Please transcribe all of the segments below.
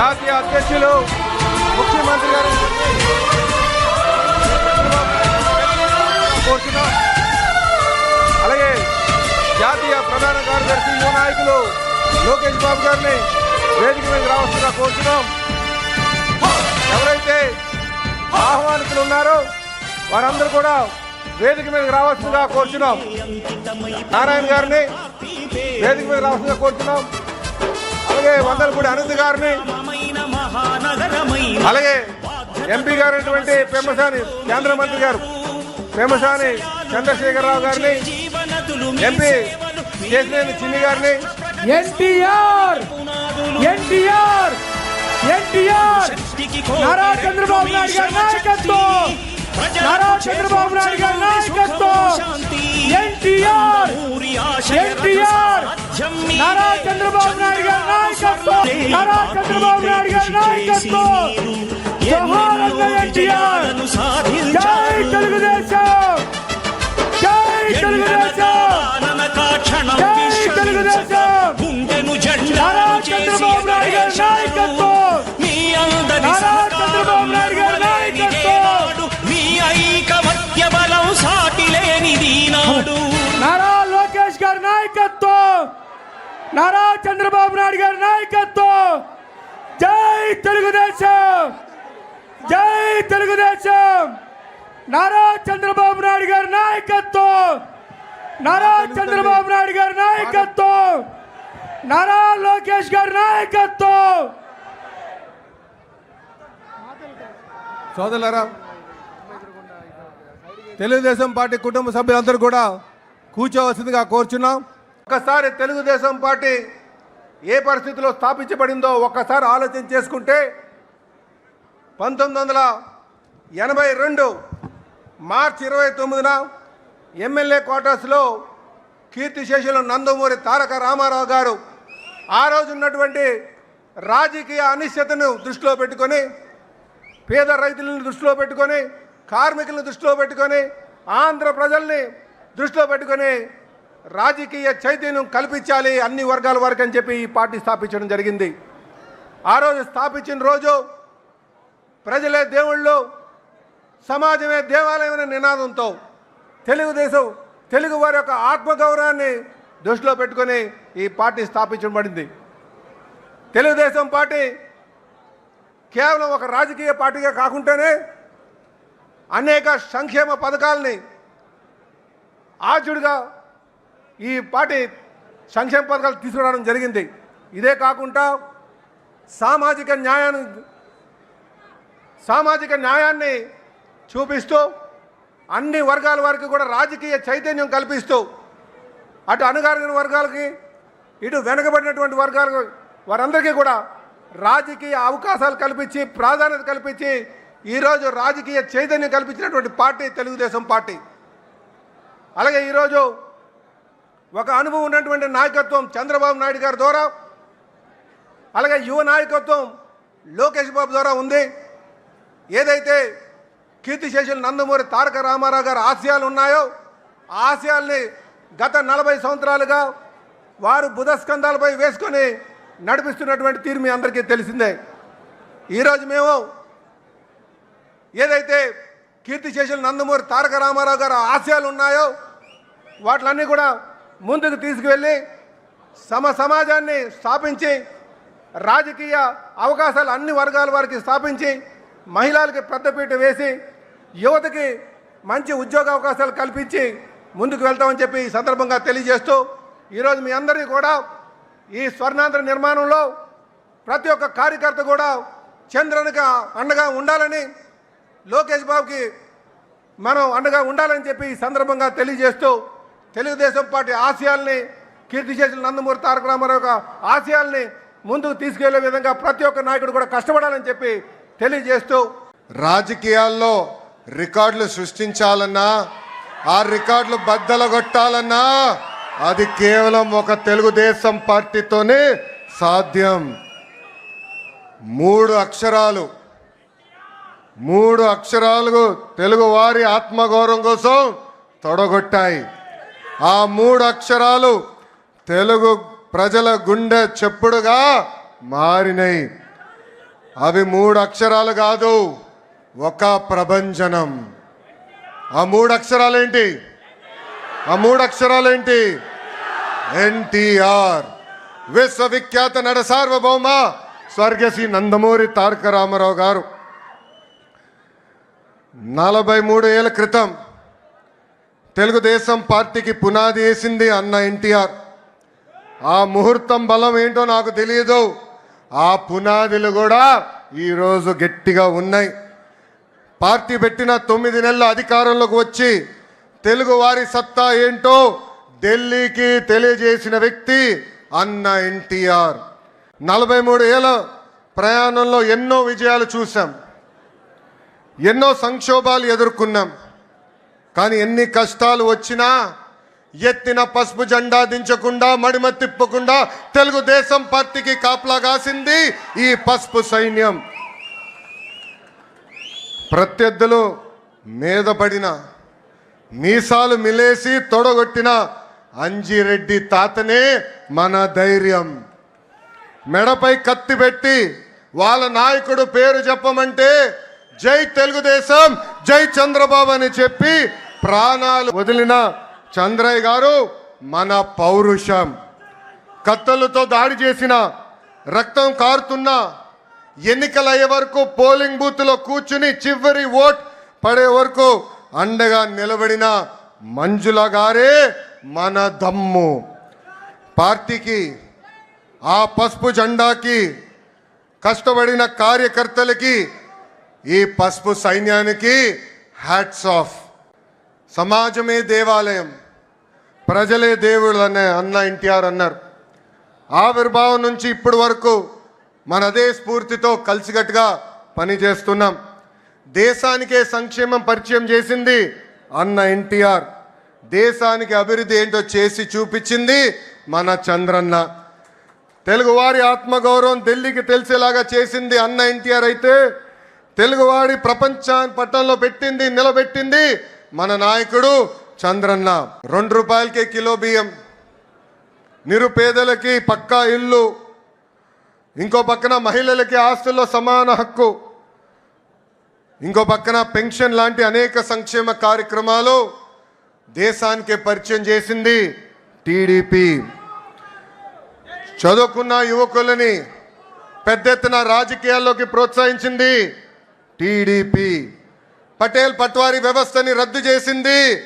జాతీయ అధ్యక్షులు ముఖ్యమంత్రి గారు. కోరుతున్నాం అలాగే జాతీయ ప్రధాన కార్యదర్శి యువ నాయకులు లోకేష్ బాబు గారిని వేదిక మీద రావాల్సిందిగా కోరుతున్నాం ఎవరైతే ఆహ్వానితులు ఉన్నారో వారందరూ కూడా వేదిక మీదకి రావాల్సిందిగా కోరుతున్నాం నారాయణ గారిని వేదిక మీద రావాల్సిందిగా కోరుతున్నాం అలాగే వందలపూడి అనంత్ గారిని అలాగే ఎంపీ గారైనటువంటి పెమ్మసాని కేంద్ర మంత్రి గారు పెమ్మసాని చంద్రశేఖరరావు గారిని ఎంపీ కేసినేని చిన్ని గారిని. ఎన్టీఆర్! ఎన్టీఆర్! ఎన్టీఆర్! నారా చంద్రబాబు నాయుడు గారి నాయకత్వం! నారా చంద్రబాబు నాయుడు గారి నాయకత్వం! ఎన్టీఆర్! ఎన్టీఆర్! నారా చంద్రబాబు నాయుడు గారి నాయకత్వం! నారా చంద్రబాబు నాయుడు గారి నాయకత్వం! జై తెలుగుదేశం! జై తెలుగుదేశం! జై తెలుగుదేశం! నారా చంద్రబాబు నాయుడు గారి నాయకత్వం. జై తెలుగుదేశం. జై తెలుగుదేశం. నారా చంద్రబాబు నాయుడు గారి నాయకత్వం. నారా చంద్రబాబు నాయుడు గారి నాయకత్వం. నారా లోకేష్ గారి నాయకత్వం. సోదరులరా తెలుగుదేశం పార్టీ కుటుంబ సభ్యులందరూ కూడా కూర్చోవలసిందిగా కోరుచున్నాం. ఒక్కసారి తెలుగుదేశం పార్టీ ఏ పరిస్థితిలో స్థాపించబడిందో ఒక్కసారి ఆలోచన చేసుకుంటే పంతొమ్మిది వందల ఎనభై రెండు మార్చి ఇరవై తొమ్మిదిన ఎమ్మెల్యే క్వార్టర్స్లో కీర్తిశేషులు నందమూరి తారక రామారావు గారు ఆ రోజు ఉన్నటువంటి రాజకీయ అనిశ్చితను దృష్టిలో పెట్టుకొని పేద రైతులను దృష్టిలో పెట్టుకొని కార్మికులను దృష్టిలో పెట్టుకొని ఆంధ్ర ప్రజల్ని దృష్టిలో పెట్టుకొని రాజకీయ చైతన్యం కల్పించాలి అన్ని వర్గాల వరకు అని చెప్పి ఈ పార్టీ స్థాపించడం జరిగింది. ఆ రోజు స్థాపించిన రోజు ప్రజలే దేవుళ్ళు సమాజమే దేవాలయం అనే నినాదంతో తెలుగుదేశం తెలుగు వారి యొక్క ఆత్మగౌరవాన్ని దృష్టిలో పెట్టుకొని ఈ పార్టీ స్థాపించబడింది తెలుగుదేశం పార్టీ కేవలం ఒక రాజకీయ పార్టీగా కాకుండానే అనేక సంక్షేమ పథకాలని ఆచుడుగా ఈ పార్టీ సంక్షేమ పథకాలు తీసుకురావడం జరిగింది. ఇదే కాకుండా సామాజిక న్యాయాన్ని సామాజిక న్యాయాన్ని చూపిస్తూ అన్ని వర్గాల వారికి కూడా రాజకీయ చైతన్యం కల్పిస్తూ అటు అణగారిన వర్గాలకి ఇటు వెనకబడినటువంటి వర్గాలకు వారందరికీ కూడా రాజకీయ అవకాశాలు కల్పించి ప్రాధాన్యత కల్పించి ఈరోజు రాజకీయ చైతన్యం కల్పించినటువంటి పార్టీ తెలుగుదేశం పార్టీ. అలాగే ఈరోజు ఒక అనుభవం ఉన్నటువంటి నాయకత్వం చంద్రబాబు నాయుడు గారి ద్వారా అలాగే యువ నాయకత్వం లోకేష్ బాబు ద్వారా ఉంది. ఏదైతే కీర్తిశేషులు నందమూరి తారక రామారావు గారి ఆశయాలు ఉన్నాయో ఆశయాల్ని గత నలభై సంవత్సరాలుగా వారు బుధస్కంధాలపై వేసుకొని నడిపిస్తున్నటువంటి తీరు మీ అందరికీ తెలిసిందే. ఈరోజు మేము ఏదైతే కీర్తిశేషులు నందమూరి తారక రామారావు గారి ఆశయాలు ఉన్నాయో వాటిలన్నీ కూడా ముందుకు తీసుకువెళ్ళి సమ సమాజాన్ని స్థాపించి రాజకీయ అవకాశాలు అన్ని వర్గాల వారికి స్థాపించి మహిళలకి పెద్దపీట వేసి యువతకి మంచి ఉద్యోగ అవకాశాలు కల్పించి ముందుకు వెళ్తామని చెప్పి ఈ సందర్భంగా తెలియజేస్తూ ఈరోజు మీ అందరికీ కూడా ఈ స్వర్ణాంధ్ర నిర్మాణంలో ప్రతి ఒక్క కార్యకర్త కూడా చంద్రనక అండగా ఉండాలని లోకేష్ బాబుకి మనం అండగా ఉండాలని చెప్పి ఈ సందర్భంగా తెలియజేస్తూ తెలుగుదేశం పార్టీ ఆశయాల్ని కీర్తి చేసిన నందమూరి తారక రామారావు ఆశయాల్ని ముందుకు తీసుకెళ్ళే విధంగా ప్రతి ఒక్క నాయకుడు కూడా కష్టపడాలని చెప్పి తెలియజేస్తూ రాజకీయాల్లో రికార్డులు సృష్టించాలన్నా ఆ రికార్డులు బద్దలగొట్టాలన్నా అది కేవలం ఒక తెలుగుదేశం పార్టీతోనే సాధ్యం. మూడు అక్షరాలు మూడు అక్షరాలు తెలుగు వారి ఆత్మగౌరవం కోసం తొడగొట్టాయి. ఆ మూడు అక్షరాలు తెలుగు ప్రజల గుండె చెప్పుడుగా మారినాయి అవి మూడు అక్షరాలు కాదు ఒక ప్రభంజనం. ఆ మూడు అక్షరాలేంటి? ఆ మూడు అక్షరాలేంటి? ఎన్టీఆర్. విశ్వవిఖ్యాత నడ సార్వభౌమ స్వర్గశ్రీ నందమూరి తారక రామారావు గారు. నలభై మూడు ఏళ్ళ క్రితం తెలుగుదేశం పార్టీకి పునాది వేసింది అన్న ఎన్టీఆర్. ఆ ముహూర్తం బలం ఏంటో నాకు తెలియదు ఆ పునాదులు కూడా ఈరోజు గట్టిగా ఉన్నాయి. పార్టీ పెట్టిన తొమ్మిది నెలల అధికారంలోకి వచ్చి తెలుగు వారి సత్తా ఏంటో ఢిల్లీకి తెలియజేసిన వ్యక్తి అన్న ఎన్టీఆర్. నలభై మూడు ఏళ్ళ ప్రయాణంలో ఎన్నో విజయాలు చూసాం ఎన్నో సంక్షోభాలు ఎదుర్కొన్నాం. కానీ ఎన్ని కష్టాలు వచ్చినా ఎత్తిన పసుపు జెండా దించకుండా మడిమ తిప్పకుండా తెలుగుదేశం పార్టీకి కాపలా కాసింది ఈ పసుపు సైన్యం. ప్రత్యర్థులు మీద పడిన మీసాలు మిలేసి తొడగొట్టిన అంజిరెడ్డి తాతనే మన ధైర్యం. మెడపై కత్తి పెట్టి వాళ్ళ నాయకుడు పేరు చెప్పమంటే జై తెలుగుదేశం జై చంద్రబాబు అని చెప్పి ప్రాణాలు వదిలిన చంద్రయ్య గారు మన పౌరుషం. కత్తలతో దాడి చేసిన రక్తం కారుతున్న ఎన్నికలు అయ్యే వరకు పోలింగ్ బూత్లో కూర్చుని చివరి ఓట్ పడే వరకు అండగా నిలబడిన మంజుల గారే మన దమ్ము. పార్టీకి ఆ పసుపు జెండాకి కష్టపడిన కార్యకర్తలకి ఈ పసుపు సైన్యానికి హ్యాట్స్ ఆఫ్. సమాజమే దేవాలయం. ప్రజలే దేవుళ్ళు అనే అన్న ఎన్టీఆర్ అన్నారు. ఆవిర్భావం నుంచి ఇప్పటి వరకు మన అదే స్ఫూర్తితో కలిసికట్టుగా పనిచేస్తున్నాం. దేశానికే సంక్షేమం పరిచయం చేసింది అన్న ఎన్టీఆర్. దేశానికి అభివృద్ధి ఏంటో చేసి చూపించింది మన చంద్రన్న. తెలుగువారి ఆత్మగౌరవం ఢిల్లీకి తెలిసేలాగా చేసింది అన్న ఎన్టీఆర్ అయితే తెలుగువాడి ప్రపంచ పట్టణంలో పెట్టింది నిలబెట్టింది మన నాయకుడు చంద్రన్న. రెండు రూపాయలకే కిలో బియ్యం. నిరుపేదలకి పక్కా ఇల్లు. ఇంకో పక్కన మహిళలకి ఆస్తుల్లో సమాన హక్కు. ఇంకో పక్కన పెన్షన్ లాంటి అనేక సంక్షేమ కార్యక్రమాలు దేశానికే పరిచయం చేసింది టీడీపీ. చదువుకున్న యువకులని పెద్ద ఎత్తున రాజకీయాల్లోకి ప్రోత్సహించింది టీడీపీ. పటేల్ పట్వారీ వ్యవస్థని రద్దు చేసింది.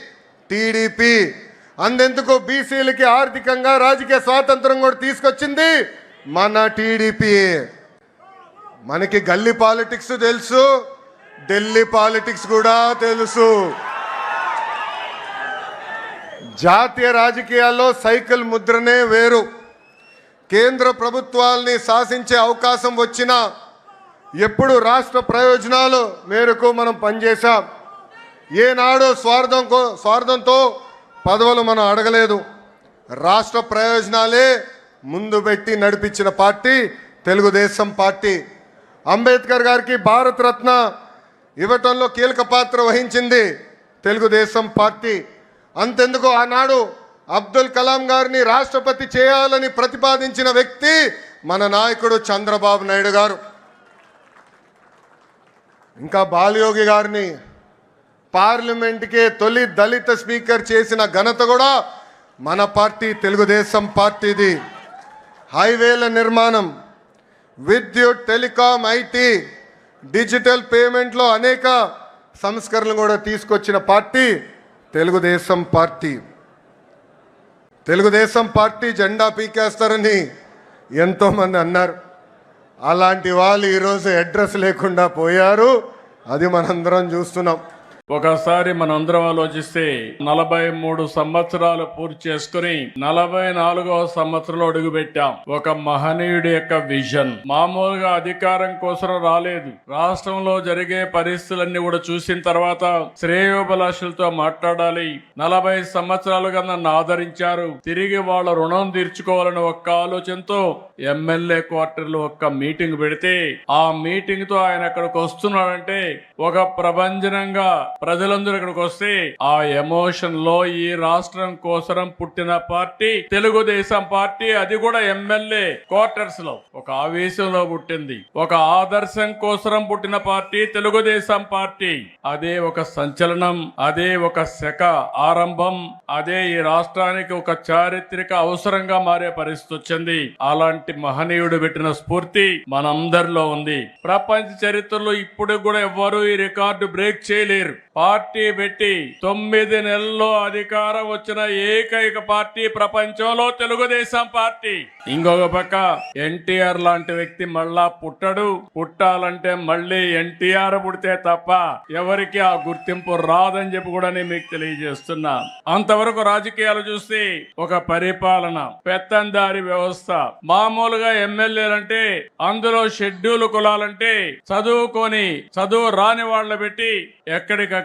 టీడీపీ. అందెందుకు బీసీలకి ఆర్థికంగా రాజకీయ స్వాతంత్రం కూడా తీసుకొచ్చింది మన టీడీపీ. మనకి గల్లీ పాలిటిక్స్ తెలుసు ఢిల్లీ పాలిటిక్స్ కూడా తెలుసు. జాతీయ రాజకీయాల్లో సైకిల్ ముద్రనే వేరు. కేంద్ర ప్రభుత్వాల్ని శాసించే అవకాశం వచ్చినా ఎప్పుడు రాష్ట్ర ప్రయోజనాలు మేరకు మనం పనిచేశాం. ఏనాడు స్వార్థం కో- స్వార్థంతో పదవులు మనం అడగలేదు. రాష్ట్ర ప్రయోజనాలే ముందు పెట్టి నడిపించిన పార్టీ తెలుగుదేశం పార్టీ. అంబేద్కర్ గారికి భారతరత్న ఇవ్వటంలో కీలక పాత్ర వహించింది తెలుగుదేశం పార్టీ. అంతెందుకు ఆనాడు అబ్దుల్ కలాం గారిని రాష్ట్రపతి చేయాలని ప్రతిపాదించిన వ్యక్తి మన నాయకుడు చంద్రబాబు నాయుడు గారు. ఇంకా బాలయోగి గారిని పార్లమెంట్కే తొలి దళిత స్పీకర్ చేసిన ఘనత కూడా మన పార్టీ తెలుగుదేశం పార్టీది. హైవేల నిర్మాణం విద్యుత్ టెలికాం ఐటీ డిజిటల్ పేమెంట్లో అనేక సంస్కరణలు కూడా తీసుకొచ్చిన party Telugu Desam party. Telugu Desam party జెండా పీకేస్తారని ఎంతోమంది అన్నారు. అలాంటి వాళ్ళు ఈరోజు అడ్రస్ లేకుండా పోయారు. అది మనందరం చూస్తున్నాం. ఒకసారి మనందరం ఆలోచిస్తే నలభై మూడు సంవత్సరాలు పూర్తి చేసుకుని నలభై నాలుగవ సంవత్సరంలో అడుగుపెట్టాం. ఒక మహనీయుడి యొక్క విజన్. మామూలుగా అధికారం కోసం రాలేదు. రాష్ట్రంలో జరిగే పరిస్థితులన్నీ కూడా చూసిన తర్వాత శ్రేయోభిలాషులతో మాట్లాడాలి. నలభై సంవత్సరాలుగా నన్ను ఆదరించారు. తిరిగి వాళ్ళ రుణం తీర్చుకోవాలని ఒక్క ఆలోచనతో ఎమ్మెల్యే క్వార్టర్లో ఒక్క మీటింగ్ పెడితే ఆ మీటింగ్తో ఆయన అక్కడికి వస్తున్నాడంటే ఒక ప్రభంజనంగా ప్రజలందరూ ఇక్కడికి వస్తే ఆ ఎమోషన్లో ఈ రాష్ట్రం కోసం పుట్టిన పార్టీ తెలుగుదేశం పార్టీ అది కూడా ఎమ్మెల్యే క్వార్టర్స్లో. ఒక ఆవేశంలో పుట్టింది. ఒక ఆదర్శం కోసం పుట్టిన పార్టీ తెలుగుదేశం పార్టీ. అదే ఒక సంచలనం అదే ఒక శక ఆరంభం అదే ఈ రాష్ట్రానికి ఒక చారిత్రక అవసరంగా మారే పరిస్థితి వచ్చింది. అలాంటి మహనీయుడు పెట్టిన స్ఫూర్తి మనందరిలో ఉంది. ప్రపంచ చరిత్రలో ఇప్పుడు కూడా ఎవ్వరూ ఈ రికార్డు బ్రేక్ చేయలేరు. పార్టీ పెట్టి తొమ్మిది నెలల్లో అధికారం వచ్చిన ఏకైక పార్టీ ప్రపంచంలో తెలుగుదేశం పార్టీ. ఇంకొక పక్క ఎన్టీఆర్ లాంటి వ్యక్తి మళ్ళా పుట్టడు. పుట్టాలంటే మళ్ళీ ఎన్టీఆర్ పుడితే తప్ప ఎవరికి ఆ గుర్తింపు రాదని చెప్పి కూడా నేను మీకు తెలియజేస్తున్నా. అంతవరకు రాజకీయాలు చూస్తే ఒక పరిపాలన పెత్తందారి వ్యవస్థ. మామూలుగా ఎమ్మెల్యేలంటే అందులో షెడ్యూల్ కులాలంటే చదువుకొని చదువు రాని వాళ్ళ పెట్టి ఎక్కడికక్కడ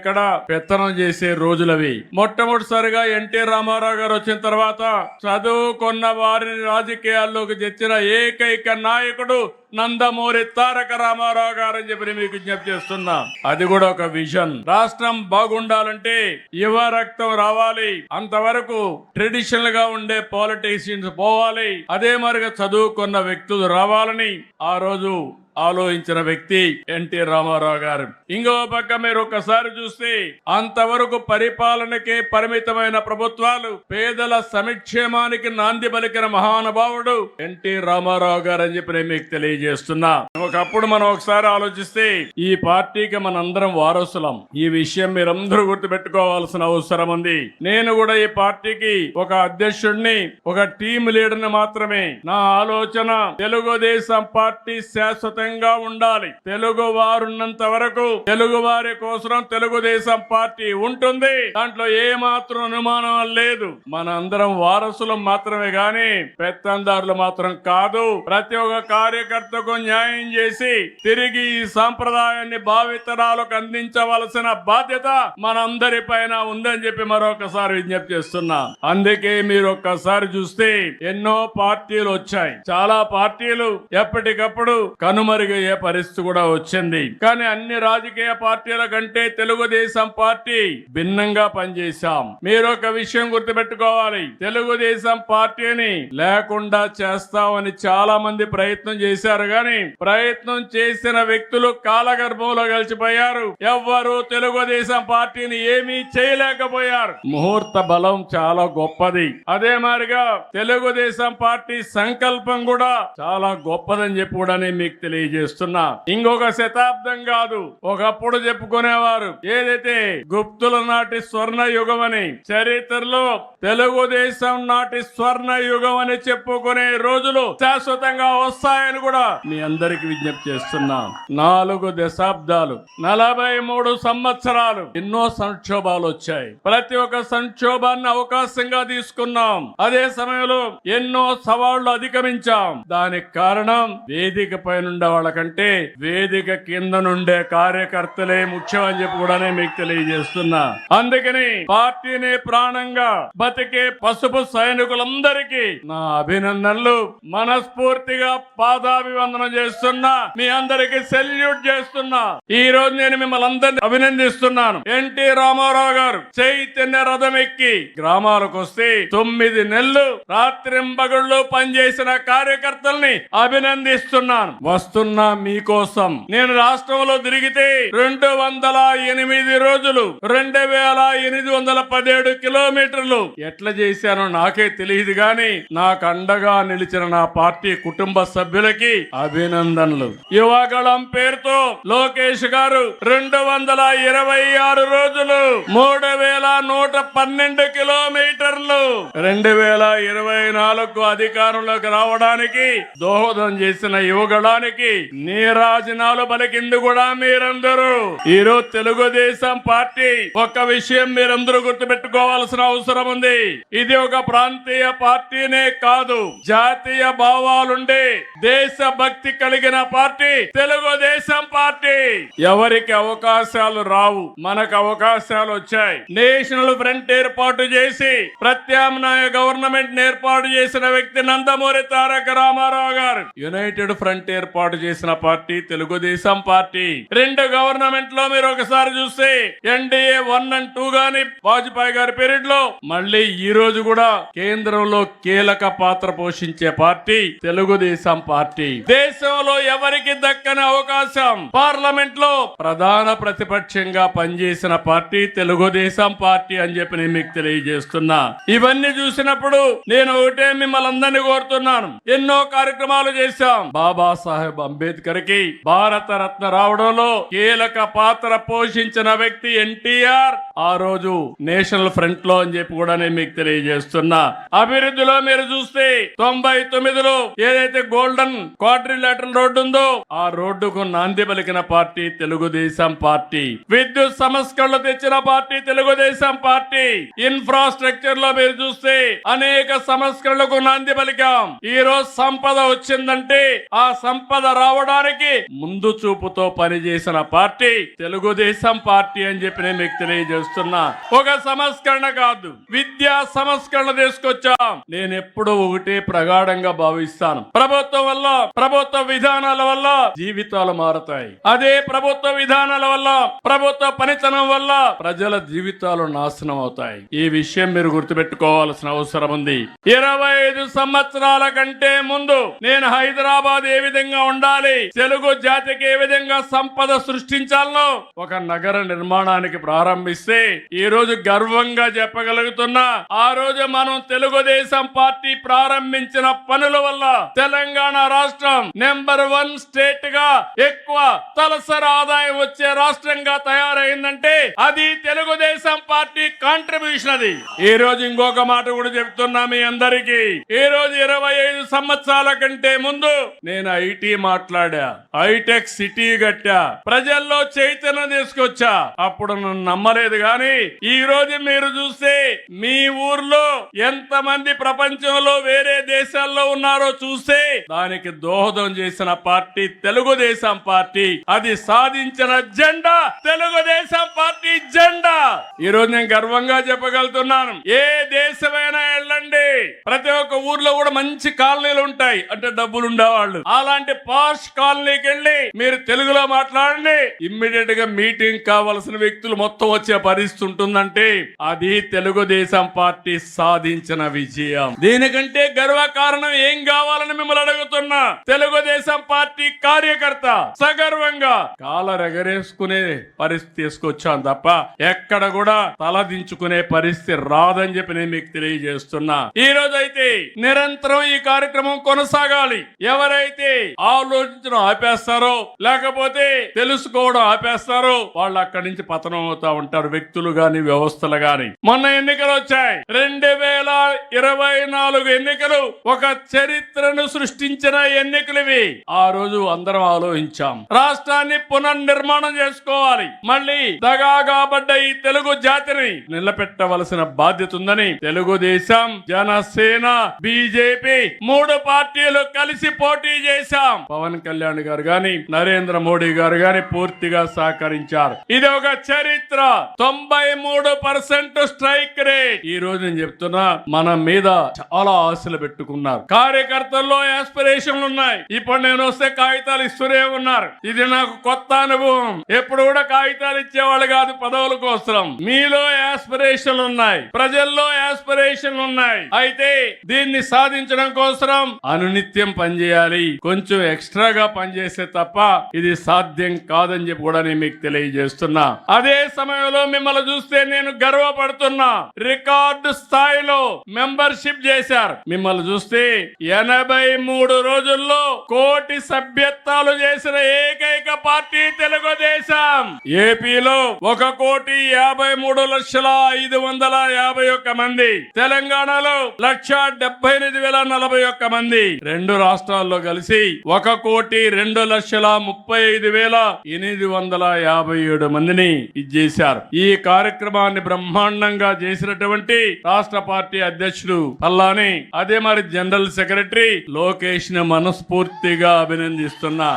పెత్తనం చేసే రోజులవి. మొట్టమొదటిసారిగా ఎన్టీ రామారావు గారు వచ్చిన తర్వాత చదువుకున్న వారిని రాజకీయాల్లోకి తెచ్చిన ఏకైక నాయకుడు నందమూరి తారక రామారావు గారు అని చెప్పి మీకు విజ్ఞప్తి చేస్తున్నా. అది కూడా ఒక విజన్. రాష్ట్రం బాగుండాలంటే యువ రక్తం రావాలి. అంతవరకు ట్రెడిషనల్గా ఉండే పాలిటీషియన్స్ పోవాలి. అదే మరిగా చదువుకున్న వ్యక్తులు రావాలని ఆ రోజు ఆలోచించిన వ్యక్తి ఎన్టీ రామారావు గారు. ఇంకో పక్క మీరు ఒక్కసారి చూస్తే అంతవరకు పరిపాలనకే పరిమితమైన ప్రభుత్వాలు పేదల సంక్షేమానికి నాంది పలికిన మహానుభావుడు ఎన్టీ రామారావు గారు అని చెప్పి నేను మీకు తెలియజేస్తున్నా. ఒకప్పుడు మనం ఒకసారి ఆలోచిస్తే ఈ పార్టీకి మనందరం వారసులం. ఈ విషయం మీరందరూ గుర్తుపెట్టుకోవాల్సిన అవసరం ఉంది. నేను కూడా ఈ పార్టీకి ఒక అధ్యక్షుడిని ఒక టీం లీడర్ని మాత్రమే నా ఆలోచన తెలుగుదేశం పార్టీ శాశ్వతంగా ఉండాలి. తెలుగు వారున్నంత వరకు తెలుగు వారి కోసం తెలుగుదేశం పార్టీ ఉంటుంది. దాంట్లో ఏ మాత్రం అనుమానం లేదు. మన అందరం వారసులం మాత్రమే గాని పెత్తందారులు మాత్రం కాదు. ప్రతి ఒక్క కార్యకర్తకు న్యాయం చేసి తిరిగి ఈ సాంప్రదాయాన్ని భావితరాలకు అందించవలసిన బాధ్యత మనందరి పైన ఉందని చెప్పి మరొకసారి విజ్ఞప్తి చేస్తున్నా. అందుకే మీరు ఒక్కసారి చూస్తే ఎన్నో పార్టీలు వచ్చాయి. చాలా పార్టీలు ఎప్పటికప్పుడు కనుమరుగయ్యే పరిస్థితి కూడా వచ్చింది. కానీ అన్ని రాజకీయ పార్టీల కంటే తెలుగుదేశం పార్టీ భిన్నంగా పనిచేశాం. మీరు ఒక విషయం గుర్తుపెట్టుకోవాలి. తెలుగుదేశం పార్టీని లేకుండా చేస్తామని చాలా మంది ప్రయత్నం చేశారు గాని ప్రయత్నం చేసిన వ్యక్తులు కాలగర్భంలో కలిసిపోయారు. ఎవ్వరు తెలుగుదేశం పార్టీని ఏమీ చేయలేకపోయారు. ముహూర్త బలం చాలా గొప్పది. అదే మాదిరిగా తెలుగుదేశం పార్టీ సంకల్పం కూడా చాలా గొప్పదని చెప్పి కూడా నేను తెలియజేస్తున్నా ఇంకొక శతాబ్దం కాదు ఒకప్పుడు చెప్పుకునేవారు. ఏదైతే గుప్తుల నాటి స్వర్ణ యుగం అని చరిత్రలో తెలుగుదేశం నాటి స్వర్ణ యుగం అని చెప్పుకునే రోజులు శాశ్వతంగా వస్తాయని కూడా మీ అందరికి విజ్ఞప్తి చేస్తున్నా. నాలుగు దశాబ్దాలు నలభై మూడు సంవత్సరాలు ఎన్నో సంక్షోభాలు వచ్చాయి. ప్రతి ఒక్క సంక్షోభాన్ని అవకాశంగా తీసుకున్నాం. అదే సమయంలో ఎన్నో సవాళ్ళు అధిగమించాం. దానికి కారణం వేదిక పైన వాళ్ళకంటే వేదిక కింద నుండే కార్యకర్తలే ముఖ్యం అని చెప్పి కూడా మీకు తెలియజేస్తున్నా. అందుకని పార్టీని ప్రాణంగా బతికే పసుపు సైనికులందరికీ నా అభినందనలు. మనస్ఫూర్తిగా పాదాభివందనం చేస్తున్నా. మీ అందరికి సెల్యూట్ చేస్తున్నా. ఈ రోజు నేను మిమ్మల్ని అందరినీ అభినందిస్తున్నాను. ఎన్టీ రామారావు గారు చైతన్య రథం ఎక్కి గ్రామాలకు వస్తే తొమ్మిది నెలలు రాత్రింబగుళ్ళు పనిచేసిన కార్యకర్తల్ని అభినందిస్తున్నాను. వస్తు వస్తున్నా మీకోసం. నేను రాష్ట్రంలో తిరిగితే రెండు వందల ఎనిమిది రోజులు రెండు వేల ఎనిమిది వందల పదిహేడు కిలోమీటర్లు. ఎట్లా చేశానో నాకే తెలియదు గాని నాకు అండగా నిలిచిన నా పార్టీ కుటుంబ సభ్యులకి అభినందనలు. యువగళం పేరుతో లోకేష్ గారు రెండు వందల ఇరవై ఆరు రోజులు మూడు వేల నూట పన్నెండు కిలోమీటర్లు. రెండు వేల ఇరవై నాలుగు అధికారంలోకి రావడానికి దోహదం చేసిన యువగళానికి నీరాజనాలు పలికింది కూడా మీరందరూ. ఈరోజు తెలుగుదేశం పార్టీ ఒక విషయం మీరందరూ గుర్తుపెట్టుకోవాల్సిన అవసరం ఉంది. ఇది ఒక ప్రాంతీయ పార్టీనే కాదు జాతీయ భావాలుండే దేశ భక్తి కలిగిన పార్టీ తెలుగుదేశం పార్టీ. ఎవరికి అవకాశాలు రావు మనకు అవకాశాలు వచ్చాయి. నేషనల్ ఫ్రంట్ ఏర్పాటు చేసి ప్రత్యామ్నాయ గవర్నమెంట్ ఏర్పాటు చేసిన వ్యక్తి నందమూరి తారక రామారావు గారు. యునైటెడ్ ఫ్రంట్ ఏర్పాటు చేసిన పార్టీ తెలుగుదేశం పార్టీ. రెండు గవర్నమెంట్లో మీరు ఒకసారి చూస్తే ఎన్డీఏ వన్ అండ్ టూ గాని వాజ్పేయి గారి పీరియడ్లో మళ్ళీ ఈ రోజు కూడా కేంద్రంలో కీలక పాత్ర పోషించే పార్టీ తెలుగుదేశం పార్టీ. దేశంలో ఎవరికి దక్కని అవకాశం? పార్లమెంట్లో ప్రధాన ప్రతిపక్షంగా పనిచేసిన పార్టీ తెలుగుదేశం పార్టీ అని చెప్పి నేను మీకు తెలియజేస్తున్నా. ఇవన్నీ చూసినప్పుడు నేను ఒకటే మిమ్మల్ని అందరినీ కోరుతున్నాను. ఎన్నో కార్యక్రమాలు చేశాం. బాబాసాహెబ్ అంబేద్కర్కి భారత రత్న రావడంలో కీలక పాత్ర పోషించిన వ్యక్తి ఎన్టీఆర్. ఆ రోజు నేషనల్ ఫ్రంట్లో అని చెప్పి కూడా నేను మీకు తెలియజేస్తున్నా. అభివృద్ధిలో మీరు చూస్తే తొంభై తొమ్మిదిలో ఏదైతే గోల్డెన్ క్వాడ్రిలేటరల్ రోడ్డు ఉందో ఆ రోడ్డుకు నాంది పలికిన పార్టీ తెలుగుదేశం పార్టీ. విద్యుత్ సంస్కరణలు తెచ్చిన పార్టీ తెలుగుదేశం పార్టీ. ఇన్ఫ్రాస్ట్రక్చర్లో మీరు చూస్తే అనేక సంస్కరణలకు నాంది పలికాం. ఈ రోజు సంపద వచ్చిందంటే ఆ సంపద రావడానికి ముందు చూపుతో పనిచేసిన పార్టీ తెలుగుదేశం పార్టీ అని చెప్పి నేను మీకు తెలియజేస్తున్నా. ఒక సంస్కరణ కాదు విద్యా సంస్కరణ తీసుకొచ్చాం. నేను ఎప్పుడూ ఒకటే ప్రగాఢంగా భావిస్తాను. ప్రభుత్వం వల్ల ప్రభుత్వ విధానాల వల్ల జీవితాలు మారతాయి. అదే ప్రభుత్వ విధానాల వల్ల ప్రభుత్వ పనితనం వల్ల ప్రజల జీవితాలు నాశనం అవుతాయి. ఈ విషయం మీరు గుర్తుపెట్టుకోవాల్సిన అవసరం ఉంది. ఇరవై ఐదు సంవత్సరాల కంటే ముందు నేను హైదరాబాద్ ఏ విధంగా ఉండాలి తెలుగు జాతికి ఏ విధంగా సంపద సృష్టించాలనో ఒక నగర నిర్మాణానికి ప్రారంభిస్తే ఈ రోజు గర్వంగా చెప్పగలుగుతున్నా ఆ రోజు మనం తెలుగుదేశం పార్టీ ప్రారంభించిన పనుల వల్ల తెలంగాణ రాష్ట్రం నెంబర్ వన్ స్టేట్గా ఎక్కువ తలసరి ఆదాయం వచ్చే రాష్ట్రంగా తయారైందంటే అది తెలుగుదేశం పార్టీ కాంట్రిబ్యూషన్ అది. ఈ రోజు ఇంకొక మాట కూడా చెప్తున్నా మీ అందరికీ. ఈ రోజు ఇరవై ఐదు సంవత్సరాల కంటే ముందు నేను ఐటీ మాట్లాడా? హైటెక్ సిటీ కట్టా ప్రజల్లో చైతన్యం తీసుకొచ్చా? అప్పుడు నన్ను నమ్మలేదు గాని ఈ రోజు మీరు చూస్తే మీ ఊర్లో ఎంత మంది ప్రపంచంలో వేరే దేశాల్లో ఉన్నారో చూస్తే దానికి దోహదం చేసిన పార్టీ తెలుగుదేశం పార్టీ. అది సాధించిన జెండా తెలుగుదేశం పార్టీ జెండా. ఈ రోజు నేను గర్వంగా చెప్పగలుగుతున్నాను. ఏ దేశమైనా వెళ్ళండి. ప్రతి ఒక్క ఊర్లో కూడా మంచి కాలనీలు ఉంటాయి. అంటే డబ్బులు ఉండేవాళ్ళు అలాంటి పాష్ కాలనీకి వెళ్ళి మీరు తెలుగులో మాట్లాడండి. ఇమ్మీడియట్గా మీటింగ్ కావలసిన వ్యక్తులు మొత్తం వచ్చే పరిస్థితి ఉంటుందంటే అది తెలుగుదేశం పార్టీ సాధించిన విజయం. దీనికంటే గర్వ కారణం ఏం కావాలని మిమ్మల్ని అడుగుతున్నా. తెలుగుదేశం పార్టీ కార్యకర్త సగర్వంగా కాలరెగరేసుకునే పరిస్థితి తీసుకొచ్చాను తప్ప ఎక్కడ కూడా తలదించుకునే పరిస్థితి రాదని చెప్పి నేను మీకు తెలియజేస్తున్నా. ఈ రోజు అయితే నిరంతరం ఈ కార్యక్రమం కొనసాగాలి. ఎవరైతే ఆలోచించడం ఆపేస్తారో. లేకపోతే తెలుసుకోవడం ఆపేస్తారో. వాళ్ళు అక్కడి నుంచి పతనం అవుతా ఉంటారు. వ్యక్తులు గాని వ్యవస్థలు గాని. మొన్న ఎన్నికలు వచ్చాయి. రెండు వేల ఇరవై నాలుగు ఎన్నికలు ఒక చరిత్రను సృష్టించిన ఎన్నికలు ఇవి. ఆ రోజు అందరం ఆలోచించాం. రాష్ట్రాన్ని పునర్నిర్మాణం చేసుకోవాలి. మళ్ళీ దగాగాబడ్డ ఈ తెలుగు జాతిని నిలబెట్టవలసిన బాధ్యత ఉందని తెలుగుదేశం జనసేన బీజేపీ మూడు పార్టీలు కలిసి పోటీ చేశాం. పవన్ కళ్యాణ్ గారు గాని నరేంద్ర మోడీ గారు గాని పూర్తిగా సహకరించారు. ఇది ఒక చరిత్ర. తొంభై మూడు పర్సెంట్ స్ట్రైక్ రేట్. ఈ రోజు నేను చెప్తున్నా మన మీద చాలా ఆశలు పెట్టుకున్నారు. కార్యకర్తల్లో ఆస్పిరేషన్లు ఉన్నాయి. ఇప్పుడు నేను వస్తే కాగితాలు ఇస్తూనే ఉన్నారు. ఇది నాకు కొత్త అనుభవం. ఎప్పుడు కూడా కాగితాలు ఇచ్చేవాళ్ళు కాదు పదవుల కోసం. మీలో ఆస్పిరేషన్లు ఉన్నాయి. ప్రజల్లో ఆస్పిరేషన్లు ఉన్నాయి. అయితే దీన్ని సాధించడం కోసం అనునిత్యం పనిచేయాలి. కొంచెం ఎక్స్ట్రాగా పనిచేస్తే తప్ప ఇది సాధ్యం కాదని చెప్పి కూడా నేను మీకు తెలియజేస్తున్నా. అదే సమయంలో మిమ్మల్ని చూస్తే నేను గర్వపడుతున్నా. రికార్డు స్థాయిలో మెంబర్షిప్ చేశారు. మిమ్మల్ని చూస్తే ఎనభై మూడు రోజుల్లో కోటి సభ్యత్వాలు చేసిన ఏకైక పార్టీ తెలుగుదేశం. ఏపీలో ఒక కోటి యాభై మూడు లక్షల ఐదు వందల యాభై ఒక్క మంది. తెలంగాణలో లక్ష డెబ్బై ఎనిమిది వేల నలభై ఒక్క మంది. రెండు రాష్ట్రాల్లో కలిసి ఒక కోటి రెండు లక్షల ముప్పై ఐదు వేల ఎనిమిది వందల యాభై ఏడు మందిని ఇచ్చేశారు. ఈ కార్యక్రమాన్ని బ్రహ్మాండంగా చేసినటువంటి రాష్ట్ర పార్టీ అధ్యక్షుడు పల్లాని అదే మరి జనరల్ సెక్రటరీ లోకేష్ని మనస్ఫూర్తిగా అభినందిస్తున్నా.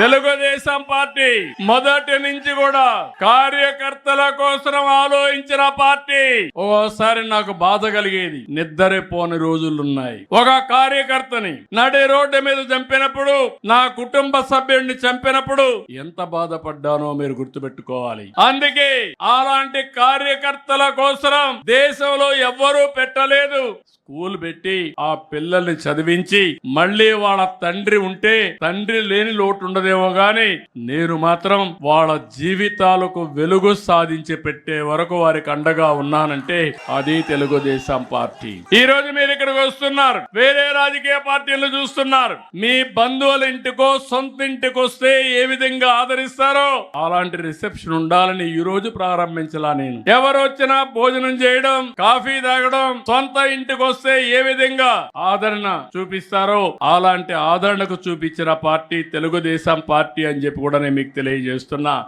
తెలుగుదేశం పార్టీ మొదటి నుంచి కూడా కార్యకర్తల కోసం ఆలోచించిన పార్టీ. ఓసారి నాకు బాధ కలిగేది. నిద్రపోని రోజులున్నాయి. ఒక కార్యకర్తని నడి రోడ్డు మీద చంపినప్పుడు నా కుటుంబ సభ్యుడిని చంపినప్పుడు ఎంత బాధపడ్డానో మీరు గుర్తుపెట్టుకోవాలి. అందుకే అలాంటి కార్యకర్తల కోసం దేశంలో ఎవ్వరూ పెట్టలేదు. స్కూల్ పెట్టి ఆ పిల్లల్ని చదివించి మళ్ళీ వాళ్ళ తండ్రి ఉంటే తండ్రి లేని లోటు ఉండదేమో గాని నేను మాత్రం వాళ్ళ జీవితాలకు వెలుగు సాధించి పెట్టే వరకు వారికి అండగా ఉన్నానంటే అది తెలుగుదేశం పార్టీ. ఈ రోజు మీరు ఇక్కడికి వస్తున్నారు. వేరే రాజకీయ పార్టీలు చూస్తున్నారు. మీ బంధువుల ఇంటికో సొంత ఇంటికి వస్తే ఏ విధంగా ఆదరిస్తారో అలాంటి రిసెప్షన్ ఉండాలని ఈ రోజు ప్రారంభించలా నేను. ఎవరు వచ్చినా భోజనం చేయడం కాఫీ తాగడం సొంత ఇంటికి వస్తే ఏ విధంగా ఆదరణ చూపిస్తారో అలాంటి ఆదరణకు చూపించిన పార్టీ తెలుగుదేశం పార్టీ అని చెప్పి కూడా నేను మీకు తెలియజేస్తున్నా.